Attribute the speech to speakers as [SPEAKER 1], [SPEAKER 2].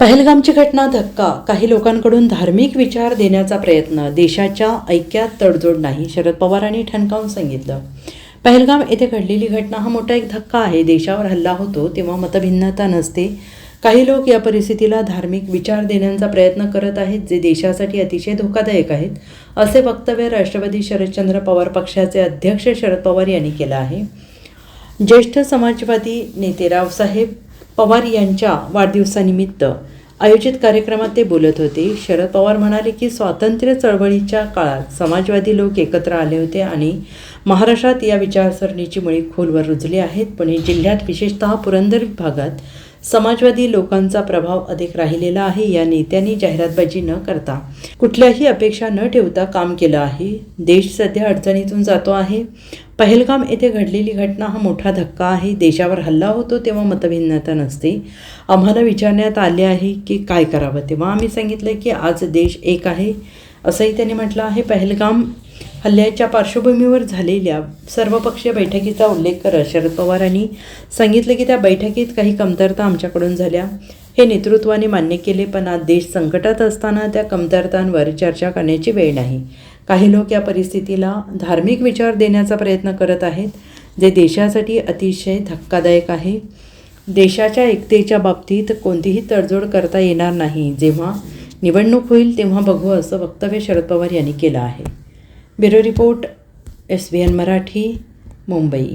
[SPEAKER 1] पहलगामची घटना धक्का. काही लोकांकडून धार्मिक विचार देण्याचा प्रयत्न. देशाच्या ऐक्यात तडजोड नाही शरद पवारांनी ठणकावून सांगितलं. पहलगाम येथे घडलेली घटना हा मोठा एक धक्का आहे. देशावर हल्ला होतो तेव्हा मतभिन्नता नसते. काही लोक या परिस्थितीला धार्मिक विचार देण्याचा प्रयत्न करत आहेत जे देशासाठी अतिशय धोकादायक आहेत असे वक्तव्य राष्ट्रवादी शरदचंद्र पवार पक्षाचे अध्यक्ष शरद पवार यांनी केलं आहे. ज्येष्ठ समाजवादी नेते रावसाहेब पवार यांच्या वाढदिवसानिमित्त आयोजित कार्यक्रमात ते बोलत होते. शरद पवार म्हणाले की स्वातंत्र्य चळवळीच्या काळात समाजवादी लोक एकत्र आले होते आणि महाराष्ट्रात या विचारसरणीची मुळे खोलवर रुजली आहेत. पुणे जिल्ह्यात विशेषतः पुरंदर विभागात समाजवादी लोकांचा प्रभाव अधिक राहिलेला आहे. या नेत्यांनी जाहिरातबाजी न करता कुठल्याही अपेक्षा न ठेवता काम केलं आहे. देश सध्या अडचणीतून जातो आहे. पहलगाम येथे घडलेली घटना हा मोठा धक्का आहे. देशावर हल्ला होतो तेव्हा मतभिन्नता नसते. आम्हाला विचारण्यात आले आहे की काय करावं? तेव्हा आम्ही सांगितलं की आज देश एक आहे असंही त्यांनी म्हटलं आहे. पहलगाम हल्ल्याच्या पार्श्वभूमीवर झालेल्या सर्वपक्षीय बैठकीचा उल्लेख करत शरद पवारांनी सांगितलं की त्या बैठकीत काही कमतरता आमच्याकडून झाल्या. हे नेतृत्वाने मान्य केले पण आज देश संकटात असताना त्या कमतरतांवर चर्चा करण्याची वेळ नाही. काही लोक या परिस्थितीला धार्मिक विचार देण्याचा प्रयत्न करत आहेत जे देशासाठी अतिशय धक्कादायक आहे. देशाच्या एकतेच्या बाबतीत कोणतीही तडजोड करता येणार नाही. जेव्हा निवडणूक होईल तेव्हा बघू असं वक्तव्य शरद पवार यांनी केलं आहे. Bureau report S B N Marathi Mumbai.